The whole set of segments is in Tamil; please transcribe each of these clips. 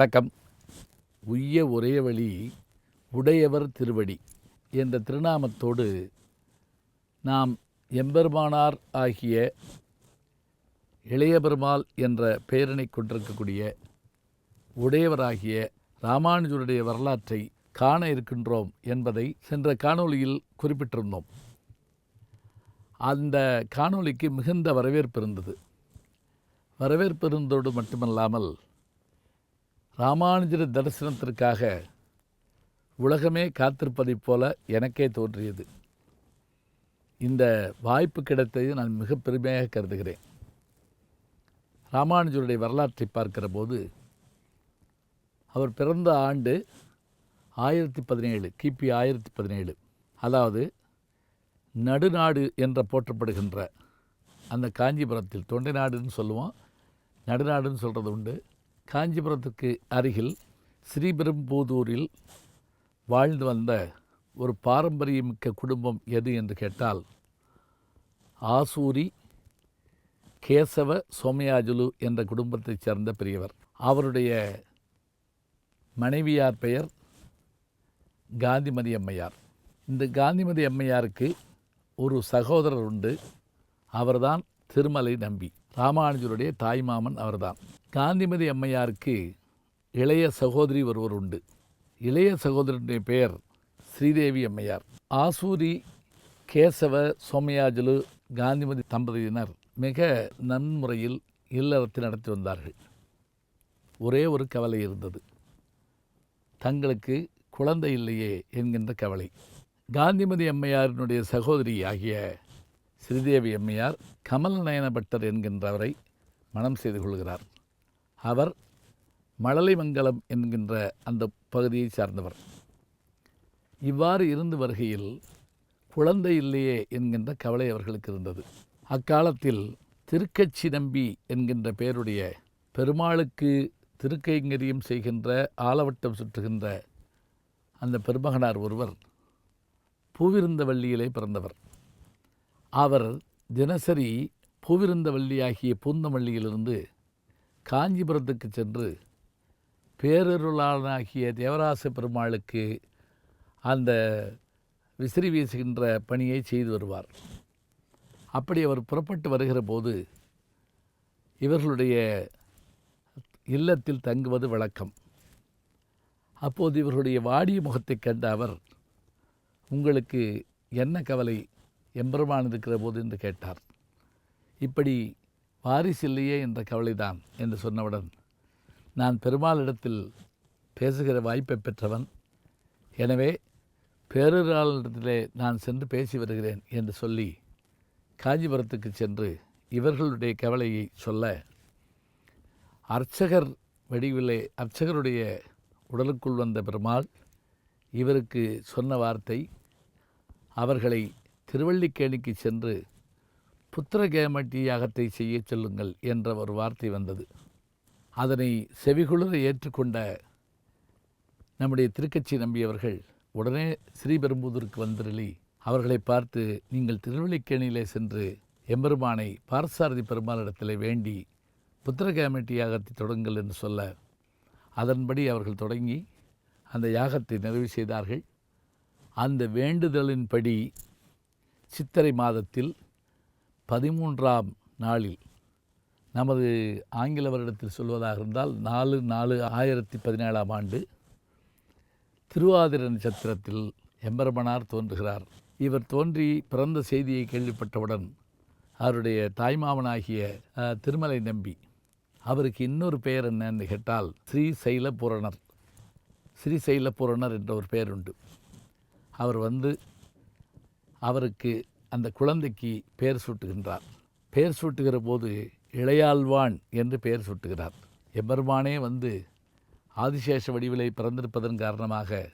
வணக்கம். உய்ய ஒரே வழி உடையவர் திருவடி என்ற திருநாமத்தோடு நாம் எம்பெருமானார் ஆகிய இளையபெருமாள் என்ற பெயரினை கொண்டிருக்கக்கூடிய உடையவராகிய ராமானுஜருடைய வரலாற்றை காண இருக்கின்றோம் என்பதை சென்ற காணொளியில் குறிப்பிட்டிருந்தோம். அந்த காணொளிக்கு மிகுந்த வரவேற்பு இருந்தது. வரவேற்பு இருந்தோடு மட்டுமல்லாமல் ராமானுஜர தரிசனத்திற்காக உலகமே காத்திருப்பதைப் போல எனக்கே தோன்றியது. இந்த வாய்ப்பு கிடைத்ததை நான் மிக பெருமையாக கருதுகிறேன். ராமானுஜருடைய வரலாற்றை பார்க்கிற போது அவர் பிறந்த ஆண்டு ஆயிரத்தி பதினேழு கிபி ஆயிரத்தி பதினேழு. அதாவது நடுநாடு என்ற போற்றப்படுகின்ற அந்த காஞ்சிபுரத்தில் தொண்டை நாடுன்னு சொல்லுவோம். நடுநாடுன்னு சொல்கிறது உண்டு. காஞ்சிபுரத்துக்கு அருகில் ஸ்ரீபெரும்புதூரில் வாழ்ந்து வந்த ஒரு பாரம்பரியமிக்க குடும்பம் எது என்று கேட்டால் ஆசூரி கேசவ சோமயாஜுலு என்ற குடும்பத்தைச் சேர்ந்த பெரியவர். அவருடைய மனைவியார் பெயர் காந்திமதி அம்மையார். இந்த காந்திமதி அம்மையாருக்கு ஒரு சகோதரர் உண்டு. அவர்தான் திருமலை நம்பி. ராமானுஜருடைய தாய்மாமன் அவர்தான். காந்திமதி அம்மையாருக்கு இளைய சகோதரி ஒருவர் உண்டு இளைய சகோதரனுடைய பெயர் ஸ்ரீதேவி அம்மையார். ஆசூரி கேசவ சோமயாஜலு காந்திமதி தம்பதியினர் மிக நன்முறையில் இல்லறத்தை நடத்தி வந்தார்கள். ஒரே ஒரு கவலை இருந்தது. தங்களுக்கு குழந்தை இல்லையே என்கின்ற கவலை. காந்திமதி அம்மையாரினுடைய சகோதரி ஆகிய ஸ்ரீதேவி அம்மையார் கமல் நயன பட்டர் என்கின்றவரை மனம் செய்து கொள்கிறார். அவர் மழலைமங்கலம் என்கின்ற அந்த பகுதியை சார்ந்தவர். இவ்வாறு இருந்து வருகையில் குழந்தை இல்லையே என்கின்ற கவலை அவர்களுக்கு இருந்தது. அக்காலத்தில் திருக்கச்சி நம்பி என்கின்ற பெயருடைய பெருமாளுக்கு திருக்கைங்கரியம் செய்கின்ற ஆலவட்டம் சுற்றுகின்ற அந்த பெருமகனார் ஒருவர் பூவிருந்தவள்ளியிலே பிறந்தவர். அவர் தினசரி பூவிருந்தவள்ளியாகிய பூந்தமல்லியிலிருந்து காஞ்சிபுரத்துக்கு சென்று பேரருளாளனாகிய தேவராச பெருமாளுக்கு அந்த விசிறி வீசுகின்ற பணியை செய்து வருவார். அப்படி அவர் புறப்பட்டு வருகிற போது இவர்களுடைய இல்லத்தில் தங்குவது வழக்கம். அப்போது இவர்களுடைய வாடிய முகத்தை கண்ட அவர் உங்களுக்கு என்ன கவலை? எம்பெருமான் இருக்கிற போது என்று கேட்டார். இப்படி வாரிசு இல்லையே என்ற கவலைதான் என்று சொன்னவுடன் நான் பெருமாளிடத்தில் பேசுகிற வாய்ப்பை பெற்றவன். எனவே பேரூராளிடத்திலே நான் சென்று பேசி வருகிறேன் என்று சொல்லி காஞ்சிபுரத்துக்கு சென்று இவர்களுடைய கவலையை சொல்ல அர்ச்சகர் வடிவிலே அர்ச்சகருடைய உடலுக்குள் வந்த பெருமாள் இவருக்கு சொன்ன வார்த்தை அவர்களை திருவள்ளிக்கேணிக்கு சென்று புத்திர கேமட்டி யாகத்தை செய்ய சொல்லுங்கள் என்ற ஒரு வார்த்தை வந்தது. அதனை செவிகுளிர ஏற்றுக்கொண்ட நம்முடைய திருக்கட்சி நம்பியவர்கள் உடனே ஸ்ரீபெரும்புதூருக்கு வந்திரளி அவர்களை பார்த்து நீங்கள் திருவள்ளிக்கேணியிலே சென்று எம்பெருமானை பார்சாரதி பெருமாளிடத்தில் வேண்டி புத்திரகேமட்டி யாகத்தை தொடங்குங்கள் என்று சொல்ல அதன்படி அவர்கள் தொடங்கி அந்த யாகத்தை நிறைவு செய்தார்கள். அந்த வேண்டுதலின்படி சித்திரை மாதத்தில் பதிமூன்றாம் நாளில் நமது ஆங்கில வருடத்தில் சொல்வதாக இருந்தால் நாலு நாலு ஆயிரத்தி பதினேழாம் ஆண்டு திருவாதிர நட்சத்திரத்தில் எம்பெருமனார் தோன்றுகிறார். இவர் தோன்றி பிறந்த செய்தியை கேள்விப்பட்டவுடன் அவருடைய தாய்மாமனாகிய திருமலை நம்பி அவருக்கு இன்னொரு பெயர் என்னன்னு கேட்டால் ஸ்ரீசைல பூரணர் ஸ்ரீசைல பூரணர் என்ற ஒரு பெயர் உண்டு. அவர் வந்து அவருக்கு அந்த குழந்தைக்கு பெயர் சூட்டுகின்றார். பெயர் சூட்டுகிற போது இளையாழ்வான் என்று பெயர் சூட்டுகிறார். எம்பெருமானே வந்து ஆதிசேஷ வடிவிலை பிறந்திருப்பதன் காரணமாக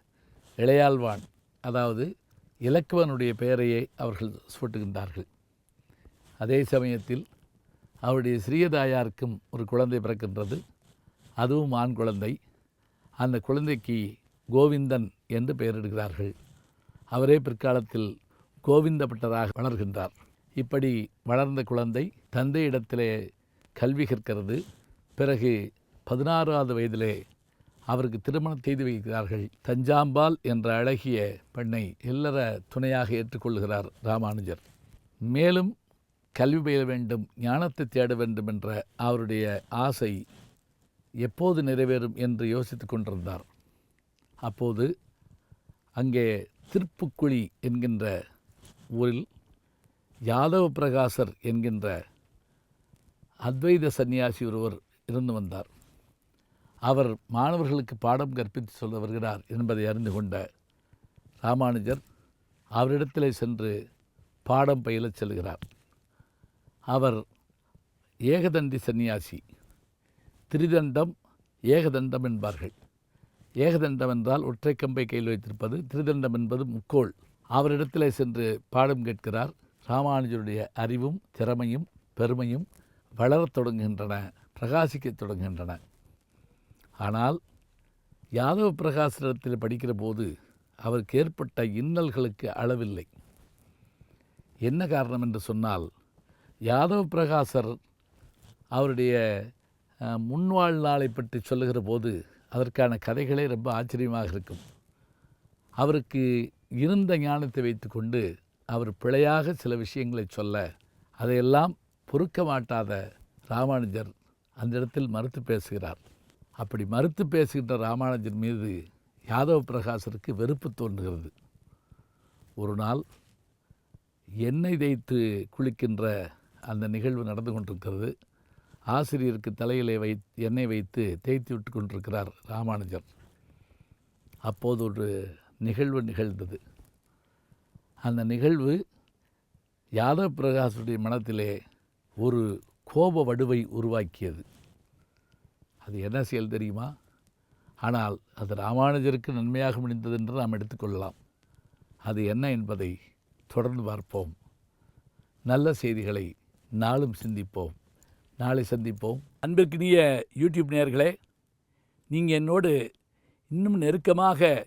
இளையாழ்வான் அதாவது இலக்குவனுடைய பெயரையே அவர்கள் சூட்டுகின்றார்கள். அதே சமயத்தில் அவருடைய சிறியதாயாருக்கும் ஒரு குழந்தை பிறக்கின்றது. அதுவும் ஆண் குழந்தை. அந்த குழந்தைக்கு கோவிந்தன் என்று பெயரிடுகிறார்கள். அவரே பிற்காலத்தில் கோவிந்தப்பட்டராக வளர்கின்றார். இப்படி வளர்ந்த குழந்தை தந்தையிடத்திலே கல்வி கற்கிறது. பிறகு பதினாறாவது வயதிலே அவருக்கு திருமணம் செய்து வைக்கிறார்கள். தஞ்சாம்பால் என்ற அழகிய பெண்ணை இல்லற துணையாக ஏற்றுக்கொள்கிறார் ராமானுஜர். மேலும் கல்வி பயில வேண்டும் ஞானத்தை தேட வேண்டும் என்ற அவருடைய ஆசை எப்போது நிறைவேறும் என்று யோசித்து கொண்டிருந்தார். அப்போது அங்கே திருப்புக்குழி என்கின்ற ஊரில் யாதவ பிரகாசர் என்கின்ற அத்வைத சந்நியாசி ஒருவர் இருந்து வந்தார். அவர் மாணவர்களுக்கு பாடம் கற்பித்து சொல்ல வருகிறார் என்பதை அறிந்து கொண்ட ராமானுஜர் அவரிடத்திலே சென்று பாடம் பயிலச் செல்கிறார். அவர் ஏகதண்டி சந்நியாசி திரிதண்டம் ஏகதண்டம் என்பார்கள். ஏகதண்டம் என்றால் ஒற்றை கம்பை கையில் வைத்திருப்பது திரிதண்டம் என்பது முக்கோள். அவரிடத்திலே சென்று பாடம் கேட்கிறார். ராமானுஜருடைய அறிவும் திறமையும் பெருமையும் வளரத் தொடங்குகின்றன பிரகாசிக்கத் தொடங்குகின்றன. ஆனால் யாதவ பிரகாசத்தில் படிக்கிற போது அவருக்கு ஏற்பட்ட இன்னல்களுக்கு அளவில்லை. என்ன காரணம் என்று சொன்னால் யாதவ பிரகாசர் அவருடைய அஹ், முன்வாழ்நாளை பற்றி சொல்லுகிற போது அதற்கான கதைகளே ரொம்ப ஆச்சரியமாக இருக்கும். அவருக்கு இருந்த ஞானத்தை வைத்துக்கொண்டு அவர் பிழையாக சில விஷயங்களை சொல்ல அதையெல்லாம் பொறுக்க மாட்டாத ராமானுஜர் அந்த இடத்தில் மறுத்து பேசுகிறார். அப்படி மறுத்து பேசுகின்ற ராமானுஜர் மீது யாதவ பிரகாசருக்கு வெறுப்பு தோன்றுகிறது. ஒரு நாள் எண்ணெய் தேய்த்து குளிக்கின்ற அந்த நிகழ்வு நடந்து கொண்டிருக்கிறது. ஆசிரியருக்கு தலையிலே வை எண்ணெய் வைத்து தேய்த்து விட்டு கொண்டிருக்கிறார் ராமானுஜர். அப்போது ஒரு நிகழ்வு நிகழ்ந்தது. அந்த நிகழ்வு யாதவ பிரகாஷுடைய மனத்திலே ஒரு கோப வடுவை உருவாக்கியது. அது என்ன செயல் தெரியுமா? ஆனால் அது ராமானுஜருக்கு நன்மையாக முடிந்தது என்று நாம் எடுத்துக்கொள்ளலாம் அது என்ன என்பதை தொடர்ந்து பார்ப்போம். நல்ல செய்திகளை நாளும் சிந்திப்போம். நாளை சந்திப்போம். அன்பிற்கினிய யூடியூப் நேயர்களே நீங்கள் என்னோடு இன்னும் நெருக்கமாக